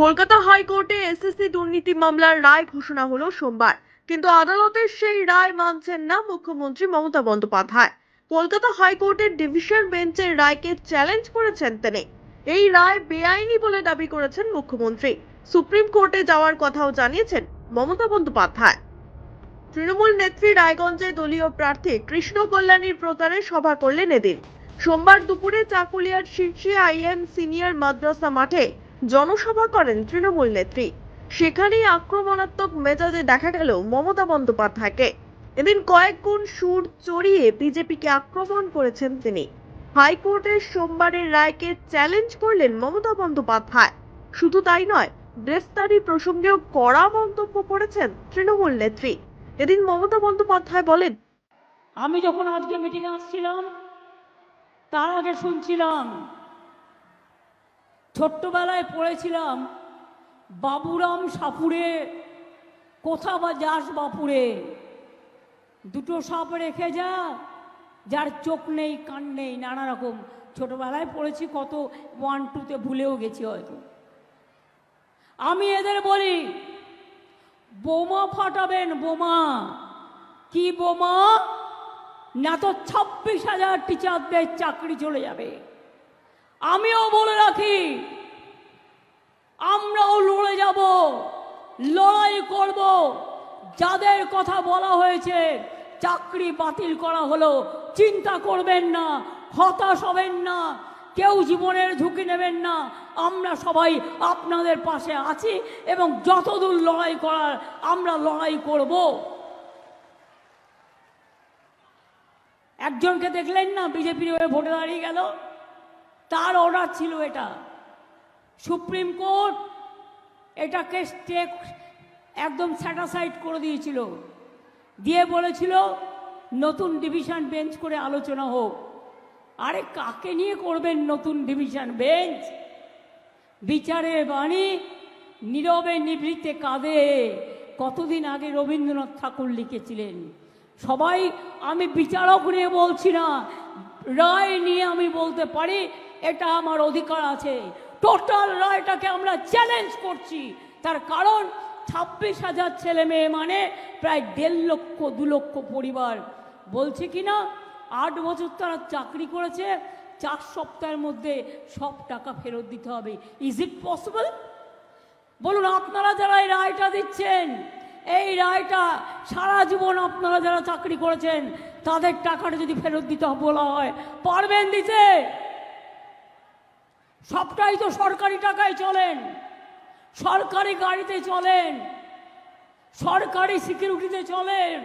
কলকাতা হাইকোর্টে এসএসসি দুর্নীতি মামলার রায় ঘোষণা হলো সোমবার, কিন্তু আদালতের সেই রায় মানছেন না মুখ্যমন্ত্রী মমতা বন্দ্যোপাধ্যায়। কলকাতা হাইকোর্টের ডিভিশন বেঞ্চের রায়কে চ্যালেঞ্জ করেছেন তিনি। এই রায় বেআইনি বলে দাবি করেছেন মুখ্যমন্ত্রী। সুপ্রিম কোর্টে যাওয়ার কথাও জানিয়েছেন মমতা বন্দ্যোপাধ্যায়। তৃণমূল নেত্রী রায়গঞ্জে দলীয় প্রার্থী কৃষ্ণ কল্যাণীর প্রচারে সভা করলেন এদিন। সোমবার দুপুরে চাকুলিয়ার শীর্ষে আইএম সিনিয়র মাদ্রাসা মাঠে জনসভা করেন তৃণমূল নেত্রী। সেখানেই আক্রমণাত্মক মেজাজে দেখা গেল মমতা বন্দ্যোপাধ্যায়কে। এদিন কয়েক গুণ সুর চড়িয়ে বিজেপিকে আক্রমণ করেছেন তিনি। হাইকোর্টের সোমবারের রায়কে চ্যালেঞ্জ করলেন মমতা বন্দ্যোপাধ্যায়। শুধু তাই নয়, গ্রেফতারি প্রসঙ্গেও কড়া মন্তব্য করেছেন তৃণমূল নেত্রী। এদিন মমতা বন্দ্যোপাধ্যায় বলেন, আমি যখন আজকে মিটিংয়ে আসছিলাম, তার আগে শুনছিলাম ছোট্টবেলায় পড়েছিলাম, বাবুরাম সাপুরে, কোথা বা যাস বাপুরে? দুটো সাপ রেখে যা, যার চোখ নেই, কান নেই, নানা রকম। ছোটবেলায় পড়েছি কত ওয়ান টুতে ভুলেও গেছি হয়তো। আমি এদের বলি, বোমা ফাটাবেন বোমা। কি বোমা? না তো ছাব্বিশ হাজার টিচারদের চাকরি চলে যাবে। আমিও বলে রাখি, আমরাও লড়ে যাব, লড়াই করব। যাদের কথা বলা হয়েছে, চাকরি বাতিল করা হলো, চিন্তা করবেন না, হতাশ হবেন না, কেউ জীবনের ঝুঁকি নেবেন না, আমরা সবাই আপনাদের পাশে আছি এবং যতদূর লড়াই করার, আমরা লড়াই করব। একজনকে দেখলেন না, বিজেপির হয়ে ভোটে দাঁড়িয়ে গেল? তার অর্ডার ছিল এটা। সুপ্রিম কোর্ট এটাকে স্টে একদম স্যাটাসাইড করে দিয়েছিল। দিয়ে বলেছিল, নতুন ডিভিশন বেঞ্চ করে আলোচনা হোক। আরে, কাকে নিয়ে করবেন নতুন ডিভিশন বেঞ্চ বিচারের বাণী নীরবে নিভৃতে কাঁদে। কতদিন আগে রবীন্দ্রনাথ ঠাকুর লিখেছিলেন, সবাই আমি বিচারক নিয়ে বলছি না, রায় নিয়ে আমি বলতে পারি এটা আমার অধিকার আছে। টোটাল রায়টাকে আমরা চ্যালেঞ্জ করছি। তার কারণ ছাব্বিশ হাজার ছেলে মেয়ে মানে প্রায় দেড় লক্ষ, দু লক্ষ পরিবার। বলছে কি না, আট বছর তারা চাকরি করেছে, চার সপ্তাহের মধ্যে সব টাকা ফেরত দিতে হবে। ইজ ইট পসিবল বলুন, আপনারা যারা এই রায়টা দিচ্ছেন, এই রায়টা সারা জীবন আপনারা যারা চাকরি করেছেন, তাদের টাকাটা যদি ফেরত দিতে বলা হয়, পারবেন দিতে? সবটাই তো সরকারি টাকায় চলেন। সরকারি গাড়িতে চলেন। সরকারি সিকিউরিটিতে চলেন।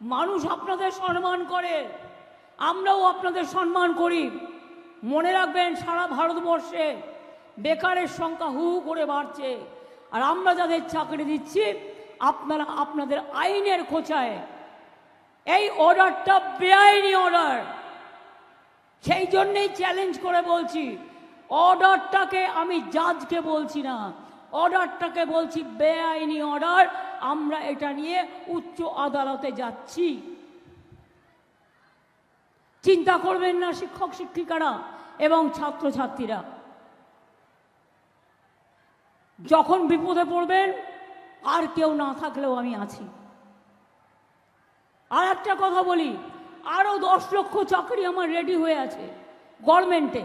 মানুষ আপনাদের সম্মান করে। আমরাও আপনাদের সম্মান করি। মনে রাখবেন, সারা ভারতবর্ষে বেকারের সংখ্যা হু করে বাড়ছে। আর আমরা যাদের চাকরি দিচ্ছি, আপনারা আপনাদের আইনের খোঁচায়। এই অর্ডারটা বেআইনি অর্ডার সেই জন্যেই চ্যালেঞ্জ করে বলছি অর্ডারটাকে আমি জাজকে বলছি না। অর্ডারটাকে বলছি, বেআইনি অর্ডার আমরা এটা নিয়ে উচ্চ আদালতে যাচ্ছি। চিন্তা করবেন না, শিক্ষক, শিক্ষিকারা এবং ছাত্রছাত্রীরা। যখন বিপদে পড়বেন, আর কেউ না থাকলেও আমি আছি। আর একটা কথা বলি আরও দশ লক্ষ চাকরি আমার রেডি হয়ে আছে গভর্নমেন্টে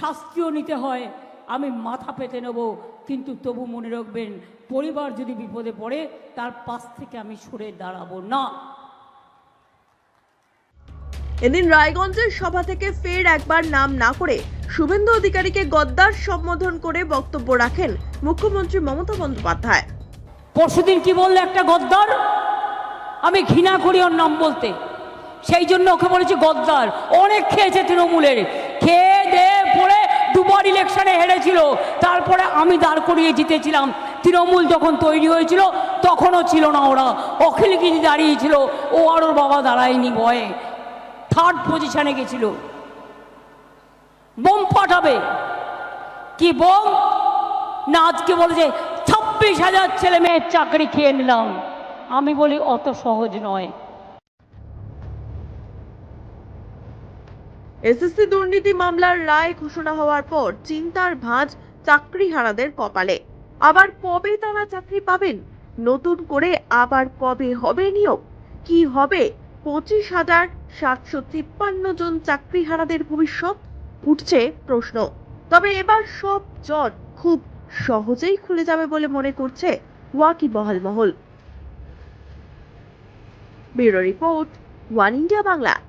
শাস্তিও নিতে হয়। আমি মাথা পেতে নেব কিন্তু তবু মনে রাখবেন পরিবার যদি বিপদে পড়ে তার পাশ থেকে আমি সরে দাঁড়াবো না। এদিন রায়গঞ্জের সভা থেকে ফের একবার নাম না করে শুভেন্দু অধিকারীকে গদ্দার সম্বোধন করে বক্তব্য রাখেন মুখ্যমন্ত্রী মমতা বন্দ্যোপাধ্যায়। পরশুদিন কি বলল একটা গদ্দার? আমি ঘৃণা করি ওর নাম বলতে। সেই জন্য ওকে বলেছি গদ্দার। অনেক খেয়েছে তৃণমূলের। খেয়ে ইলেকশনে হেরেছিল, তারপরে আমি দাঁড় করিয়ে জিতেছিলাম। তৃণমূল যখন তৈরি হয়েছিল, তখনও ছিল না ওরা। অখিলগিরি দাঁড়িয়েছিল, ও আর ওর বাবা দাঁড়ায়নি ভয়ে। থার্ড পজিশনে গেছিল। বোম পাঠাবে। কি বোম? না, আজকে বলেছে ছাব্বিশ হাজার ছেলে মেয়ের চাকরি খেয়ে নিলাম। আমি বলি, অত সহজ নয়। এসএসসি দুর্নীতি মামলার রায় ঘোষণা হওয়ার পর চিন্তার ভাঁজ চাকরিহারাদের কপালে। আবার কবে তারা চাকরি পাবেন? নতুন করে আবার কবে হবে নিয়োগ? কি হবে? পঁচিশ হাজার সাতশো তিপ্পান্ন জন চাকরিহারাদের ভবিষ্যৎ? উঠছে প্রশ্ন। তবে এবার সব জট খুব সহজেই খুলে যাবে বলে মনে করছে ওয়াকিবহাল মহল। Bureau report, one India Bangla.